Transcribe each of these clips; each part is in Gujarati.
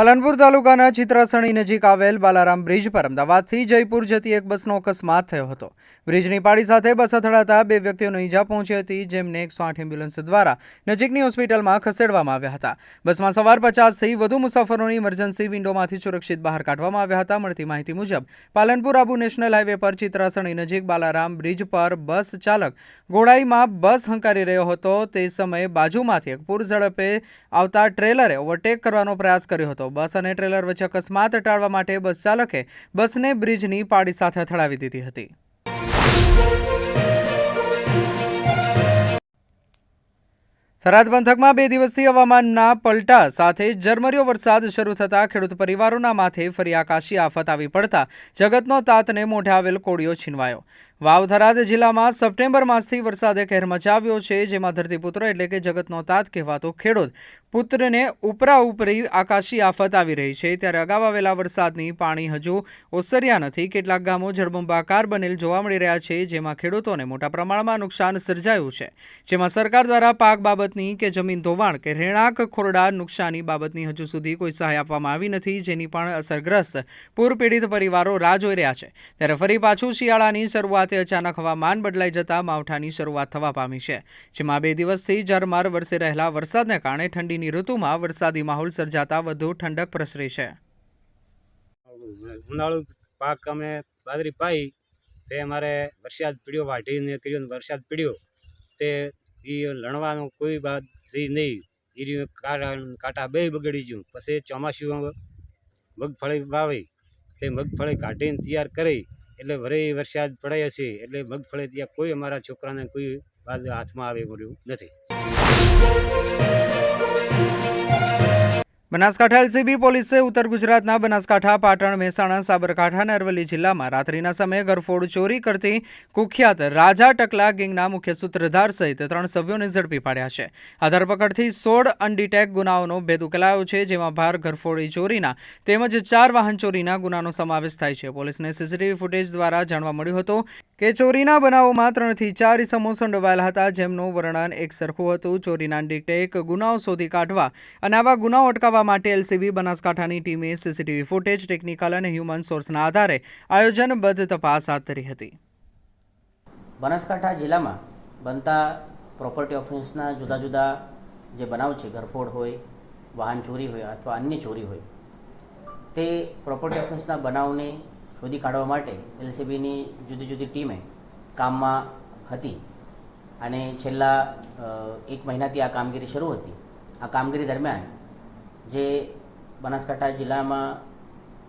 પાલનપુર તાલુકાના ચિત્રાસણી નજીક આવેલ બાલારામ બ્રિજ પર અમદાવાદથી જયપુર જતી એક બસનો અકસ્માત થયો હતો. બ્રિજની પાડી સાથે બસ અથડાતા બે વ્યક્તિઓને ઈજા પહોંચી હતી, જેમને એકસો આઠ એમ્બ્યુલન્સ દ્વારા નજીકની હોસ્પિટલમાં ખસેડવામાં આવ્યા હતા. બસમાં સવાર પચાસથી વધુ મુસાફરોની ઇમરજન્સી વિન્ડોમાંથી સુરક્ષિત બહાર કાઢવામાં આવ્યા હતા. મળતી માહિતી મુજબ, પાલનપુર આબુ નેશનલ હાઈવે પર ચિત્રાસણી નજીક બાલારામ બ્રિજ પર બસ ચાલક ઘોડાઈમાં બસ હંકારી રહ્યો હતો. તે સમયે બાજુમાંથી એક પૂર ઝડપે આવતા ટ્રેલરે ઓવરટેક કરવાનો પ્રયાસ કર્યો હતો. બસ અને ટ્રેલર વચ્ચે અકસ્માત ટાળવા માટે બસ ચાલકે બસને બ્રિજની પાડી સાથે અથડાવી દીધી હતી. થરાદ પંથકમાં બે દિવસથી હવામાનના પલટા સાથે ઝરમરિયો વરસાદ શરૂ થતાં ખેડૂત પરિવારોના માથે ફરી આકાશી આફત આવી પડતા જગતનો તાતને મોઢે આવેલ કોળિયો છીનવાયો. વાવ થરાદ જિલ્લામાં સપ્ટેમ્બર માસથી વરસાદે કહેર મચાવ્યો છે, જેમાં ધરતીપુત્ર એટલે કે જગતનો તાત કહેવાતો ખેડૂત પુત્રને ઉપરા ઉપરી આકાશી આફત આવી રહી છે. ત્યારે અગાઉ આવેલા વરસાદની પાણી હજુ ઓસર્યા નથી. કેટલાક ગામો જળબંબાકાર બનેલ જોવા મળી રહ્યા છે, જેમાં ખેડૂતોને મોટા પ્રમાણમાં નુકસાન સર્જાયું છે. જેમાં સરકાર દ્વારા પાક બાબતની કે જમીન ધોવાણ કે રહેણાંક ખોરડા નુકસાની બાબતની હજુ સુધી કોઈ સહાય આપવામાં આવી નથી, જેની પણ અસરગ્રસ્ત પૂર પીડિત પરિવારો રાહ જોઈ રહ્યા છે. ત્યારે ફરી પાછું શિયાળાની શરૂઆતે અચાનક હવામાન બદલાઈ જતા માવઠાની શરૂઆત થવા પામી છે. જેમાં બે દિવસથી ઝરમર વરસી રહેલા વરસાદને કારણે ઠંડીની ઋતુમાં વરસાદી માહોલ સર્જાતા વધુ ઠંડક પ્રસરી છે. ઉનાળુ પાક અમે બાજરી પાઈ, તે અમારે વરસાદ પીડ્યો, વાઢીને કર્યો વરસાદ પીડ્યો, તે એ લણવાનું કોઈ બાદ રહી નહીં. એ રહ્યું કાંટા કાંટા બે બગડી ગયું. પછી ચોમાસું મગફળી વાવે. તે મગફળી કાઢીને તૈયાર કરી. એટલે વરે વરસાદ પડાય છે. એટલે મગફળી ત્યાં કોઈ અમારા છોકરાને કોઈ બાદ હાથમાં આવે મળ્યું નથી. બનાસકાંઠા એલસીબી પોલીસે ઉત્તર ગુજરાતના બનાસકાંઠા, પાટણ, મહેસાણા, સાબરકાંઠા અને અરવલ્લી જિલ્લામાં રાત્રિના સમયે ગરફોડ ચોરી કરતી કુખ્યાત રાજા ટકલા ગેંગના મુખ્ય સૂત્રધાર સહિત ત્રણ સભ્યોને ઝડપી પાડ્યા છે. આ ધરપકડથી સોળ અનડિટેક ગુનાઓનો ભેદ ઉકેલાયો છે, જેમાં ભાર ગરફોડી ચોરીના તેમજ ચાર વાહન ચોરીના ગુનાનો સમાવેશ થાય છે. પોલીસને સીસીટીવી ફૂટેજ દ્વારા જાણવા મળ્યું હતું કે ચોરીના બનાવોમાં ત્રણથી ચાર ઇસમો સંડોવાયેલા હતા, જેમનું વર્ણન એક સરખું હતું. ચોરીના અનડિટેક ગુનાઓ શોધી કાઢવા અને આવા ગુનાઓ અટકાવવા માટે એલસીબી બનાસકાંઠાની ટીમે સીસીટીવી ફૂટેજ, ટેકનિકલ અને હ્યુમન સોર્સના આધારે આયોજનબદ્ધ તપાસ હાથ ધરી હતી. બનાસકાંઠા જિલ્લામાં બનતા પ્રોપર્ટી ઓફેન્સના જુદા જુદા જે બનાવ છે, ઘરફોડ હોય, વાહન ચોરી હોય અથવા અન્ય ચોરી હોય, તે પ્રોપર્ટી ઓફેન્સના બનાવને શોધી કાઢવા માટે એલસીબીની જુદી જુદી ટીમે કામમાં હતી અને છેલ્લા એક મહિનાથી આ કામગીરી શરૂ હતી. આ કામગીરી દરમિયાન જે બનાસકાંઠા જિલ્લામાં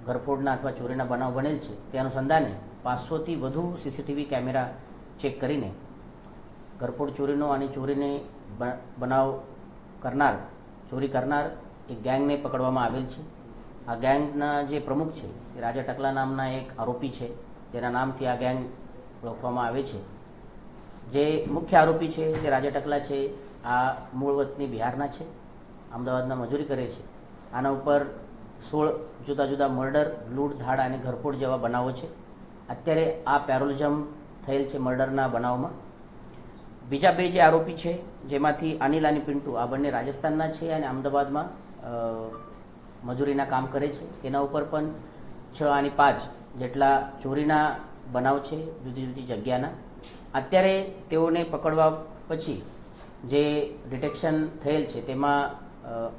ઘરફોડના અથવા ચોરીના બનાવ બનેલ છે, તે અનુસંધાને પાંચસોથી વધુ સીસીટીવી કેમેરા ચેક કરીને ઘરફોડ ચોરીનો અને ચોરીને બનાવ કરનાર, ચોરી કરનાર એક ગેંગને પકડવામાં આવેલ છે. આ ગેંગના જે પ્રમુખ છે, એ રાજા ટકલા નામના એક આરોપી છે. તેના નામથી આ ગેંગ ઓળખવામાં આવે છે. જે મુખ્ય આરોપી છે, જે રાજા ટકલા છે, આ મૂળ વતની બિહારના છે. અમદાવાદના મજૂરી કરે છે. આના ઉપર સોળ જુદા જુદા મર્ડર, લૂંટ, ધાડ અને ઘરફોડ જેવા બનાવો છે. અત્યારે આ પેરોલિઝમ થયેલ છે મર્ડરના બનાવમાં. બીજા બે જે આરોપી છે, જેમાંથી અનિલ અને પિન્ટુ, આ બંને રાજસ્થાનના છે અને અમદાવાદમાં મજૂરીના કામ કરે છે. તેના ઉપર પણ છ અને પાંચ જેટલા ચોરીના બનાવ છે જુદી જુદી જગ્યાના. અત્યારે તેઓને પકડવા પછી જે ડિટેક્શન થયેલ છે, તેમાં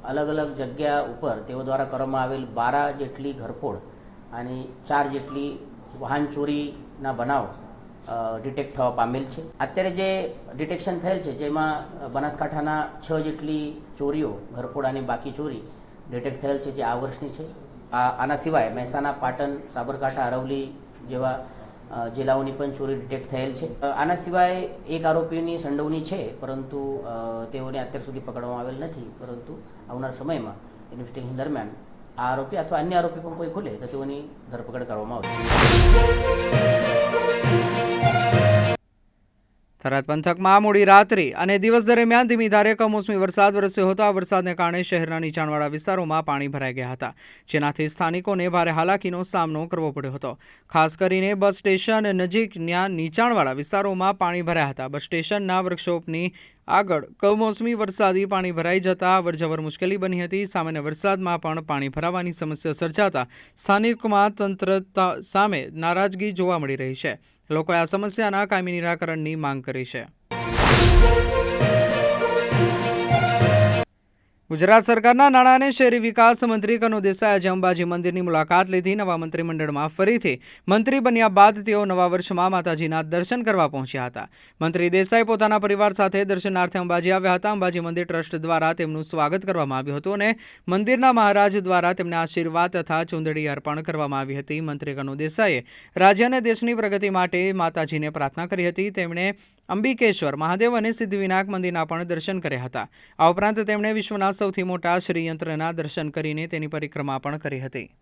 અલગ અલગ જગ્યા ઉપર તેઓ દ્વારા કરવામાં આવેલ બારા જેટલી ઘરફોડ અને ચાર જેટલી વાહન ચોરીના બનાવ ડિટેક્ટ થવા પામેલ છે. અત્યારે જે ડિટેક્શન થયેલ છે, જેમાં બનાસકાંઠાના છ જેટલી ચોરીઓ, ઘરફોડ અને બાકી ચોરી ડિટેક્ટ થયેલ છે, જે આ વર્ષની છે. આ, આના સિવાય મહેસાણા, પાટણ, સાબરકાંઠા અરવલી જેવા જિલ્લાઓની પણ ચોરી ડિટેક્ટ થયેલ છે. આના સિવાય એક આરોપીની સંડોવણી છે, પરંતુ તેઓને અત્યાર સુધી પકડવામાં આવેલ નથી. પરંતુ આવનાર સમયમાં ઇન્વેસ્ટિગેશન દરમિયાન આ આરોપી અથવા અન્ય આરોપી પણ કોઈ ખુલે તો તેઓની ધરપકડ કરવામાં આવશે. થરાદ પંથકમાં મોડી રાત્રિ અને દિવસ દરમિયાન ધીમી ધારે કમોસમી વરસાદ વરસ્યો હતો. આ વરસાદને કારણે શહેરના નીચાણવાળા વિસ્તારોમાં પાણી ભરાઈ ગયા હતા, જેનાથી સ્થાનિકોને ભારે હાલાકીનો સામનો કરવો પડ્યો હતો. ખાસ કરીને બસ સ્ટેશન નજીકના નીચાણવાળા વિસ્તારોમાં પાણી ભરાયા હતા. બસ સ્ટેશનના વર્કશોપની આગળ કમોસમી વરસાદી પાણી ભરાઈ જતા અવરજવર મુશ્કેલી બની હતી. સામાન્ય વરસાદમાં પણ પાણી ભરાવાની સમસ્યા સર્જાતા સ્થાનિકમાં તંત્ર સામે નારાજગી જોવા મળી રહી છે. લોકોએ આ સમસ્યાના કાયમી નિરાકરણની માંગ કરી છે. ગુજરાત સરકારના નાણાં અને શહેરી વિકાસ મંત્રી કનુ દેસાઈ આજે અંબાજી મંદિરની મુલાકાત લીધી. નવા મંત્રીમંડળમાં ફરીથી મંત્રી બન્યા બાદ તેઓ નવા વર્ષમાં માતાજીના દર્શન કરવા પહોંચ્યા હતા. મંત્રી દેસાઈ પોતાના પરિવાર સાથે દર્શનાર્થે અંબાજી આવ્યા હતા. અંબાજી મંદિર ટ્રસ્ટ દ્વારા તેમનું સ્વાગત કરવામાં આવ્યું હતું અને મંદિરના મહારાજ દ્વારા તેમને આશીર્વાદ તથા ચૂંદડી અર્પણ કરવામાં આવી હતી. મંત્રી કનુ દેસાઈએ રાજ્ય અને દેશની પ્રગતિ માટે માતાજીને પ્રાર્થના કરી હતી. તેમણે અંબિકેશ્વર, મહાદેવ અને સિદ્ધિવિનાયક મંદિરના પણ દર્શન કર્યા હતા. આ ઉપરાંત તેમણે વિશ્વના સૌથી મોટા શ્રીયંત્રના દર્શન કરીને તેની પરિક્રમા પણ કરી હતી.